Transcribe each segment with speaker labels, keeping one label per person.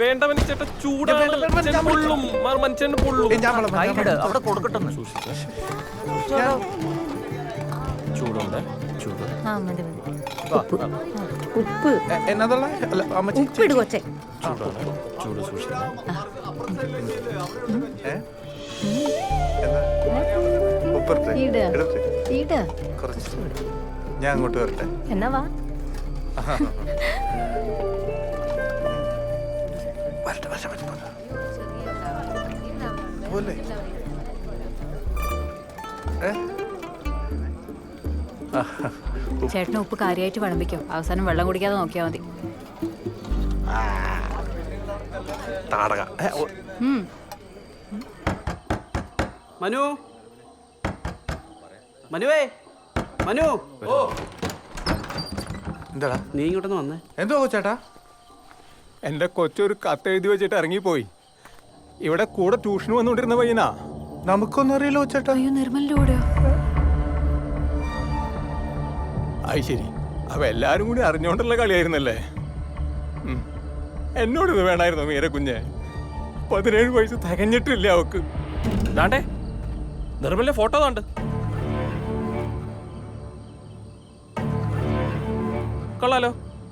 Speaker 1: വേണ്ട മനുഷ്യേട്ട ചൂടാണ്. മനുഷ്യൻ പൊള്ളും. മാ- മനുഷ്യന് പൊള്ളും.
Speaker 2: ഏയ്, ഞാൻ വെള്ളം, ഞാൻ
Speaker 3: കൈയിട്
Speaker 2: വെള്ളം.
Speaker 3: അവിടെ കൊടുക്കട്ടെ
Speaker 1: ചൂടുണ്ട്. ചൂട്.
Speaker 4: ആ മതി മതി.
Speaker 5: ഉപ്പ്.
Speaker 2: എ- എന്നതുള്ള അല്ല അമ്മച്ചി
Speaker 5: ഉപ്പിട് കൊച്ചേ.
Speaker 1: ചൂടാണ്. ചൂട് സൂക്ഷിക്കണം
Speaker 2: ഏ? എന്നാ? ഉപ്പിട്ടെ
Speaker 4: ഇട്.
Speaker 2: എടുത്ത്.
Speaker 4: ഈട്.
Speaker 2: കുറച്ച്. ഞാൻ അങ്ങോട്ട് വരട്ടെ.
Speaker 4: എന്നാ വാ.
Speaker 2: വരട്ടെ വരട്ടെ വരട്ടെ വരട്ടെ. പോലെ.
Speaker 4: ചേട്ടന് ഉപ്പ് കാര്യമായിട്ട് വിളമ്പിക്കോ. അവസാനം വെള്ളം കുടിക്കാതെ നോക്കിയാൽ മതി.
Speaker 3: മനു? മനുവേ? മനു? ഓ.
Speaker 2: എന്താടാ
Speaker 3: നീ ഇങ്ങോട്ടൊന്ന് വന്നേ.
Speaker 2: എന്തോ ചേട്ടാ
Speaker 1: എന്റെ കൊച്ചൊരു കത്ത് എഴുതി വെച്ചിട്ട് ഇറങ്ങിപ്പോയി. ഇവിടെ കൂടെ ട്യൂഷൻ വന്നുകൊണ്ടിരുന്ന പയ്യനാ.
Speaker 2: നമുക്കൊന്നും അറിയില്ലോ ചേട്ടാ
Speaker 4: അയ്യോ
Speaker 1: അത് ശരി. അപ്പൊ എല്ലാരും കൂടി അറിഞ്ഞോണ്ടുള്ള കളിയായിരുന്നല്ലേ. എന്നോട് ഇത് വേണമായിരുന്നു മീര കുഞ്ഞെ? പതിനേഴ് വയസ്സ് തികഞ്ഞിട്ടില്ല അവക്ക്. ദാണ്ടേ നിർമ്മലിന്റെ ഫോട്ടോ താണ്ട് കൊള്ളാലോ.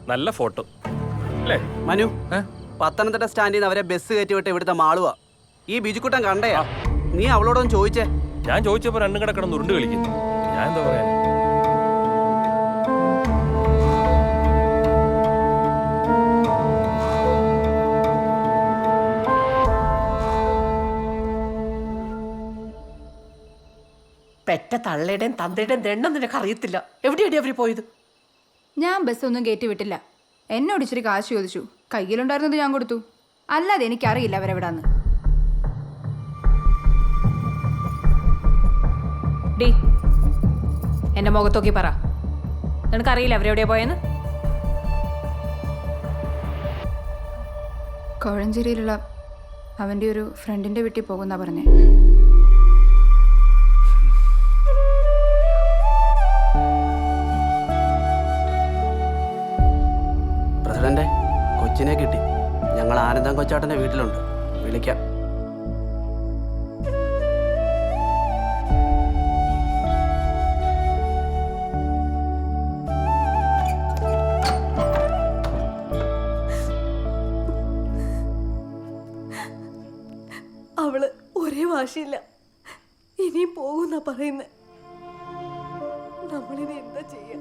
Speaker 1: നല്ല ഫോട്ടോ. അല്ലേ?
Speaker 3: മനു? പത്തനംതിട്ട സ്റ്റാൻഡിൽ നിന്ന് അവരെ ബസ് കയറ്റി വിട്ട് ഇവിടുത്തെ മാളുവാ. ഈ ബിജുക്കുട്ടൻ കണ്ടേ നീ അവളോടൊന്ന് ചോദിച്ചേ.
Speaker 1: ഞാൻ ചോദിച്ചപ്പോ രണ്ടും കൂടെ കിടന്ന് ഉരുണ്ട് കളിക്കുന്നു. ഞാൻ എന്താ പറയാ?
Speaker 5: പെറ്റ തള്ളയുടെയും തന്തയുടെയും ദണ്ണം നിനക്ക് അറിയത്തില്ല എവിടെയാടി അവർ പോയത്?
Speaker 6: ഞാൻ ബസ് ഒന്നും കയറ്റി വിട്ടില്ല. എന്നോട് ഇച്ചിരി കാശ് ചോദിച്ചു. കയ്യിലുണ്ടായിരുന്നത് ഞാൻ കൊടുത്തു. അല്ലാതെ എനിക്കറിയില്ല അവരെവിടാന്ന്.
Speaker 4: ഡി എന്റെ മുഖത്തോക്കി പറ. നിനക്കറിയില്ല അവരെവിടെയാ പോയെന്ന്?
Speaker 6: കോഴഞ്ചേരിയിലുള്ള അവന്റെ ഒരു ഫ്രണ്ടിന്റെ വീട്ടിൽ പോകുന്ന പറഞ്ഞേ.
Speaker 3: ഞങ്ങൾ കൊച്ചാട്ടന്റെ കൊച്ചാട്ടന്റെ വീട്ടിലുണ്ട്. വിളിക്കാം.
Speaker 5: അവൾ ഒരേ വാശിയില്ല. ഇനിയും പോകുന്ന പറയുന്നത് നമ്മളിനി എന്താ ചെയ്യാ?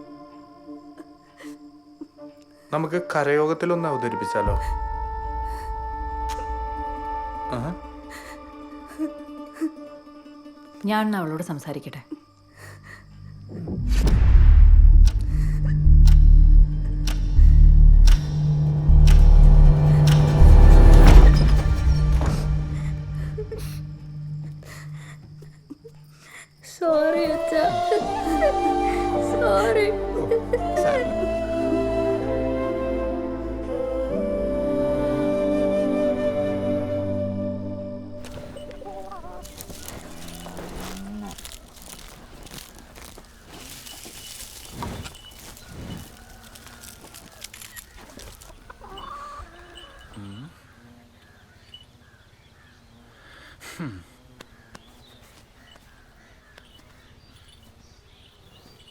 Speaker 2: നമുക്ക് കരയോഗത്തിലൊന്ന് അവതരിപ്പിച്ചാലോ.
Speaker 4: ഞാൻ അവളോട് സംസാരിക്കട്ടെ?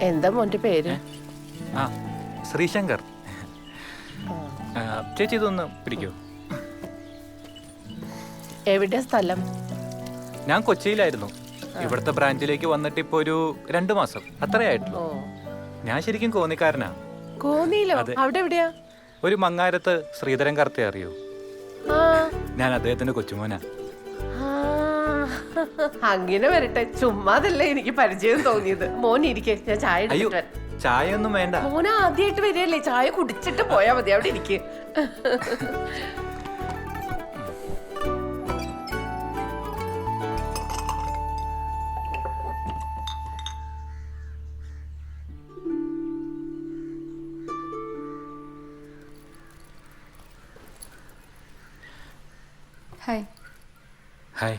Speaker 5: എന്താ മോന്റെ പേര്?
Speaker 7: ആ ശ്രീശങ്കർ. ചേച്ചി ഇതൊന്ന് പിടിക്കോ.
Speaker 5: എവിടെ സ്ഥലം?
Speaker 7: ഞാൻ കൊച്ചിയിലായിരുന്നു. ഇവിടുത്തെ ബ്രാഞ്ചിലേക്ക് വന്നിട്ട് ഇപ്പൊ ഒരു രണ്ടു മാസം.
Speaker 5: അത്രയായിട്ടുള്ളൂ
Speaker 7: ഞാൻ ശരിക്കും കോന്നിക്കാരനാ.
Speaker 5: കോന്നിയിലോ? അവിടെ എവിടെയാ?
Speaker 7: ഒരു മങ്ങാരത്ത് ശ്രീധരൻ കർത്തെ അറിയോ. ഞാൻ അദ്ദേഹത്തിന്റെ കൊച്ചുമോനാ.
Speaker 5: അങ്ങനെ വരട്ടെ. ചുമ്മാതല്ലേ എനിക്ക് പരിചയം തോന്നിയത്. മോൻ ഇരിക്കെ ഞാൻ ചായ
Speaker 7: ചായ ഒന്നും വേണ്ട.
Speaker 5: മോൻ ആദ്യമായിട്ട് വരികയല്ലേ? ചായ കുടിച്ചിട്ട് പോയാ മതി അവിടെ ഇരിക്ക.
Speaker 6: ഹായ്
Speaker 7: ഹായ്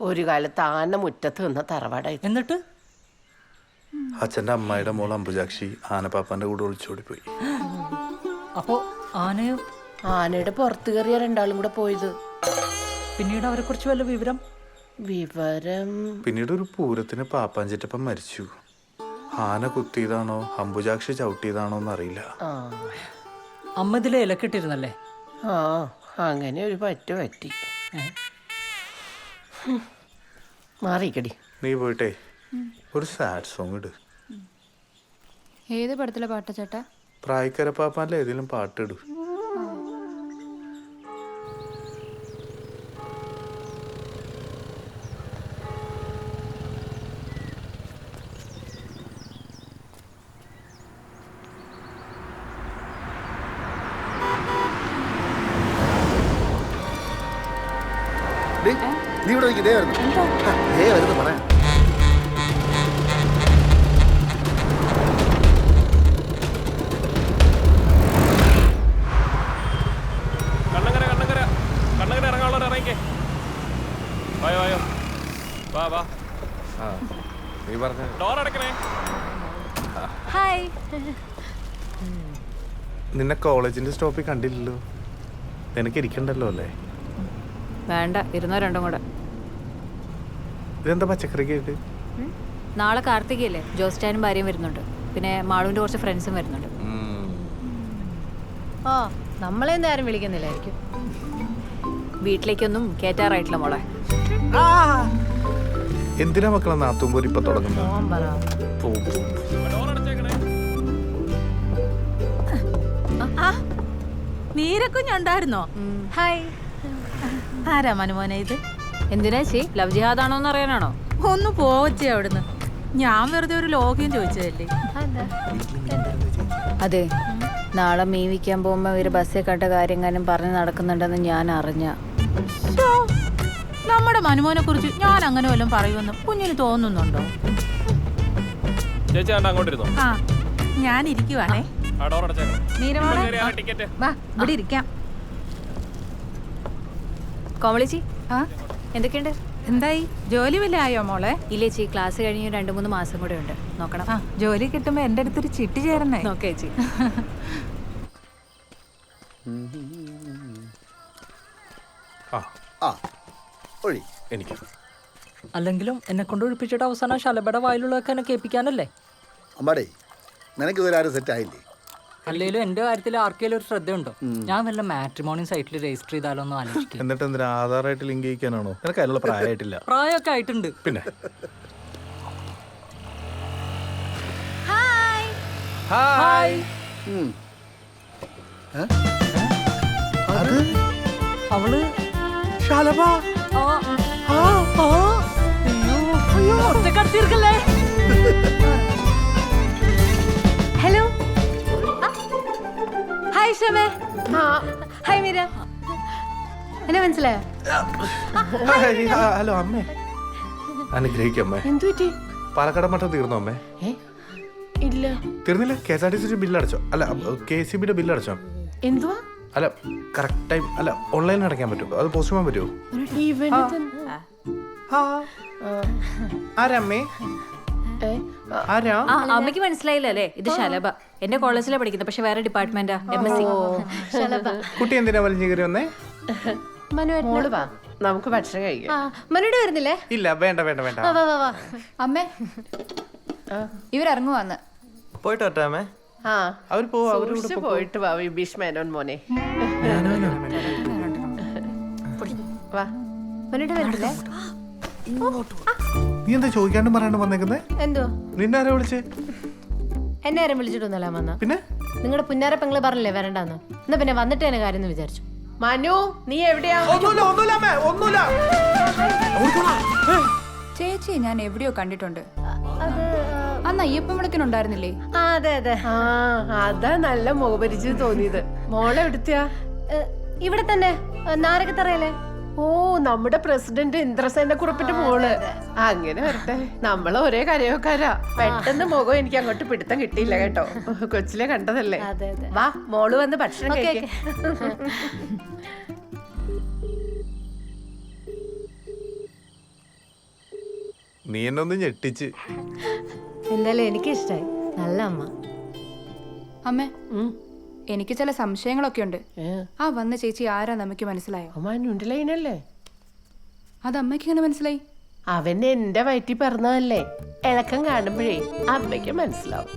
Speaker 5: ഒരു കാലത്ത് ആന മുറ്റത്ത് നിന്ന തറവാടായി
Speaker 8: എന്നിട്ട്?
Speaker 2: അച്ഛന്റെ അമ്മായിയുടെ മോൾ അമ്പുജാക്ഷി ആനപ്പാപ്പാന്റെ കൂടെ ഒളിച്ചോടിപ്പോയി.
Speaker 8: അപ്പോ ആനയോ?
Speaker 5: ആനയുടെ പുറത്ത് കയറിയ രണ്ടാളും കൂടെ പോയത്.
Speaker 8: പിന്നീട് അവരെ കുറിച്ച് വല്ല വിവരം?
Speaker 5: വിവരം
Speaker 2: പിന്നീട് ഒരു പൂരത്തിന് പാപ്പാഞ്ചിറ്റപ്പം മരിച്ചു. ആന കുത്തിയതാണോ അമ്പുജാക്ഷി ചവിട്ടിയതാണോ എന്നറിയില്ല.
Speaker 5: ആ.
Speaker 8: അമ്മ ഇതിലെ ഇലക്കിട്ടിരുന്നല്ലേ?
Speaker 5: ആ അങ്ങനെ ഒരു പറ്റു പറ്റി. ഹും. മാറിക്കടി
Speaker 2: നീ പോയിട്ടേ ഒരു സാഡ് സോങ് ഇട്
Speaker 6: ഏത് പടത്തിലെ പാട്ട ചേട്ടാ
Speaker 2: പ്രായക്കര പാപ്പാന്റെ ഏതെങ്കിലും പാട്ടിടു
Speaker 9: നീ ഇവിടെ നിൽക്ക്, ദേ വരുന്നു. ആ, ദേ വരുന്നു പറയാം
Speaker 2: നീ പറഞ്ഞ.
Speaker 1: ഡോർ അടക്കണേ.
Speaker 4: ഹായ്
Speaker 2: നിന്നെ കോളേജിന്റെ സ്റ്റോപ്പിൽ കണ്ടില്ലല്ലോ. നിനക്ക് ഇരിക്കണ്ടല്ലോ അല്ലേ?
Speaker 4: വേണ്ട ഇരുന്നോ രണ്ടും കൂടെ.
Speaker 2: ഇതെന്താ പച്ചക്കറി കേട്ട്
Speaker 4: നാളെ കാർത്തികയല്ലേ? ജോസ്റ്റാനും ഭാര്യയും വരുന്നുണ്ട്. പിന്നെ മാളുവിന്റെ കുറച്ച് ഫ്രണ്ട്സും വരുന്നുണ്ട്.
Speaker 10: ഓ നമ്മളെയൊന്നും ആരും വിളിക്കുന്നില്ലായിരിക്കും.
Speaker 4: വീട്ടിലേക്കൊന്നും കേറ്റാറായിട്ടില്ല മോളെ.
Speaker 2: എന്തിനാ മക്കളെ നാത്തുമ്പോൾ ഇപ്പൊ
Speaker 1: തുടങ്ങുന്നു?
Speaker 10: നീരക്കുഞ്ഞുണ്ടായിരുന്നോ? ഹായ്. ആരാ മനുമോനെ ഇത്?
Speaker 4: എന്തിനാ ചേ ലവ് ജിഹാദാണോ എന്ന് അറിയാനാണോ?
Speaker 10: ഒന്ന് പോവച്ചേ അവിടുന്ന്. ഞാൻ വെറുതെ ഒരു ലോഗ്യം ചോദിച്ചതല്ലേ?
Speaker 4: അതെ നാളെ മീൻ വിൽക്കാൻ പോകുമ്പോ ഇവർ ബസ്സിൽ കണ്ട കാര്യങ്ങളും പറഞ്ഞ് നടക്കുന്നുണ്ടെന്ന് ഞാൻ അറിഞ്ഞ.
Speaker 10: നമ്മുടെ മനുമോനെ കുറിച്ച് ഞാൻ അങ്ങനെ വല്ലതും പറയുമെന്ന് കുഞ്ഞിന് തോന്നുന്നുണ്ടോ?
Speaker 1: ചേച്ചി അങ്ങോട്ട് ഇരുന്നോ.
Speaker 10: ആ ഞാൻ ഇരിക്കുവാണേ. നീരമാണ് ഇവിടെ ഇരിക്കാം.
Speaker 4: കോമളിച്ചി
Speaker 10: ആ
Speaker 4: എന്തൊക്കെയുണ്ട്?
Speaker 10: എന്തായി? ജോലി വല്ല ആയോ മോളെ?
Speaker 4: ഇല്ലേ ചേച്ചി ക്ലാസ് കഴിഞ്ഞ് രണ്ട് മൂന്ന് മാസം കൂടെ ഉണ്ട്. നോക്കണം.
Speaker 10: ആ ജോലി കിട്ടുമ്പോ എന്റെ അടുത്തൊരു ചിട്ടി ചേരണേ
Speaker 4: നോക്കേ ചേച്ചി.
Speaker 2: ആ.
Speaker 9: ആ ഒഴി.
Speaker 2: എനിക്ക്.
Speaker 8: അല്ലെങ്കിലും എന്നെ കൊണ്ട് ഒഴിപ്പിച്ചിട്ട് അവസാനം ശലഭയുടെ വായിലുള്ളതൊക്കെ എന്നെ കേൾപ്പിക്കാനല്ലേ?
Speaker 9: അമ്മാടേ നിനക്ക് ഇതുവരെ ആരും സെറ്റ് ആയില്ലേ?
Speaker 8: അല്ലെങ്കിലും എന്റെ കാര്യത്തിൽ ആർക്കെങ്കിലും ഒരു ശ്രദ്ധയുണ്ടോ? ഞാൻ വല്ല മാട്രിമോണി സൈറ്റിൽ രജിസ്റ്റർ ചെയ്താലോ എന്ന് ആലോചിക്കും
Speaker 2: എന്നിട്ട് എന്തിനാ ആധാറായിട്ട് ലിങ്ക് ചെയ്യിക്കാനാണോ? നിനക്ക് അതിനുള്ള പ്രായമായിട്ടില്ല.
Speaker 8: പ്രായമൊക്കെ ആയിട്ടുണ്ട്.
Speaker 2: പിന്നെ?
Speaker 8: ഹായ്.
Speaker 2: അത്?
Speaker 8: അവൾ?
Speaker 2: ശാലഭ?
Speaker 8: ആ, ആ, ആ. അയ്യോ, അയ്യോ, ഒറ്റ കടത്തിയിരിക്കല്ലേ
Speaker 11: ഹായ് മീര. എന്നെ മനസ്സിലായോ?
Speaker 2: ഹലോ അമ്മേ. അനുഗ്രഹിക്കും അമ്മേ.
Speaker 5: എന്തു പറ്റി?
Speaker 2: പാലക്കാട് മട്ടം തീർന്നോ അമ്മേ?
Speaker 5: ഇല്ല.
Speaker 2: തീർന്നില്ല? K S R T C bill അടച്ചോ അല്ല കെ സി ബിയുടെ ബില്ല് അടച്ചോ
Speaker 5: എന്തുവാ?
Speaker 2: അല്ല കറക്റ്റ് ടൈം അല്ല ഓൺലൈനിൽ അടയ്ക്കാൻ പറ്റുമോ? അത് പോസ്റ്റ് ചെയ്യാൻ പറ്റുമോ ആരമ്മേ ആരാ?
Speaker 4: ആ അമ്മയ്ക്ക് മനസ്സിലായില്ല അല്ലേ? ഇത് ശലഭ. എന്റെ കോളേജിലാണ് പഠിക്കുന്നത് പക്ഷെ വേറെ ഡിപ്പാർട്ട്മെന്റാ എം എസ് സി
Speaker 2: കുട്ടി എന്തിനാ വലിഞ്ഞു കയറി വന്നേ?
Speaker 11: മനു
Speaker 5: മോൾ വാ. നമുക്ക് ഭക്ഷണം കഴിക്കാം.
Speaker 11: ആ മനുവിടെ വരുന്നില്ലേ?
Speaker 2: ഇല്ല വേണ്ട വേണ്ട വേണ്ട.
Speaker 11: വാ വാ വാ.
Speaker 6: അമ്മേ. ഇവരിറങ്ങുവാന്ന്.
Speaker 2: പോയിട്ട് വട്ടാമേ
Speaker 5: ആ.
Speaker 2: അവർ പോവാ?
Speaker 5: അവരോട് പോയിട്ട് വാ വിഭീഷ് മേനോൻ മോനെ. വാ.
Speaker 11: മനുവിടെ വരുന്നില്ലേ?
Speaker 2: നീ എന്താ ചോദിക്കാണ്ട് പറയാണ്ട് വന്നേക്കുന്നേ?
Speaker 11: എന്തോ
Speaker 2: നിന്നെ ആരാ വിളിച്ചേ?
Speaker 11: എന്നെ ആരും വിളിച്ചിട്ടൊന്നുമല്ല വന്ന.
Speaker 2: പിന്നെ?
Speaker 11: നിങ്ങളുടെ പുന്നാര പെങ്ങൾ പറഞ്ഞില്ലേ വരണ്ടെന്ന്? എന്നാ പിന്നെ വന്നിട്ട് എന്നെ കാര്യം എന്ന് വിചാരിച്ചു.
Speaker 5: മനു നീ എവിടെയാ?
Speaker 2: ഒന്നുമില്ല ഒന്നുമില്ല അമ്മേ ഒന്നുമില്ല.
Speaker 6: ചേച്ചി ഞാൻ എവിടെയോ കണ്ടിട്ടുണ്ട്. അന്ന് അയ്യപ്പൻ വിളക്കിനുണ്ടായിരുന്നില്ലേ
Speaker 11: ആ അതെ അതെ.
Speaker 5: ആ അതാ നല്ല മുഖപരിചയം തോന്നിയത്. മോളെ എവിടുത്തെയാ?
Speaker 11: ഏ, ഇവിടെ തന്നെ ഏ, നാരകത്തറയല്ലേ?
Speaker 5: ഓ നമ്മുടെ പ്രസിഡന്റ് ഇന്ദ്രസേന കുറിപ്പിന്റെ മോൾ. അങ്ങനെ വരട്ടെ. നമ്മൾ ഒരേ കരയോക്കാരാ. പെട്ടെന്ന് മുഖം എനിക്ക് അങ്ങോട്ട് പിടുത്തം കിട്ടിയില്ല കേട്ടോ. കൊച്ചിലെ കണ്ടതല്ലേ?
Speaker 11: അതെ, അതെ.
Speaker 5: വാ മോൾ വന്ന് ഭക്ഷണം കഴിക്കാം.
Speaker 2: നീ എന്നൊന്ന് ഞെട്ടിച്ച്.
Speaker 11: എന്തായാലും എനിക്കിഷ്ടായി. നല്ല അമ്മ.
Speaker 6: അമ്മേ
Speaker 5: ഉം.
Speaker 6: എനിക്ക് ചില സംശയങ്ങളൊക്കെ ഉണ്ട്. ആ വന്ന ചേച്ചി ആരാ നമുക്ക് മനസ്സിലായോ? അത് അമ്മയ്ക്ക് എങ്ങനെ മനസ്സിലായി?
Speaker 5: അവൻ എന്റെ വയറ്റിൽ പറഞ്ഞതല്ലേ ഇളക്കം കാണുമ്പോഴേ അമ്മയ്ക്ക് മനസ്സിലാവും.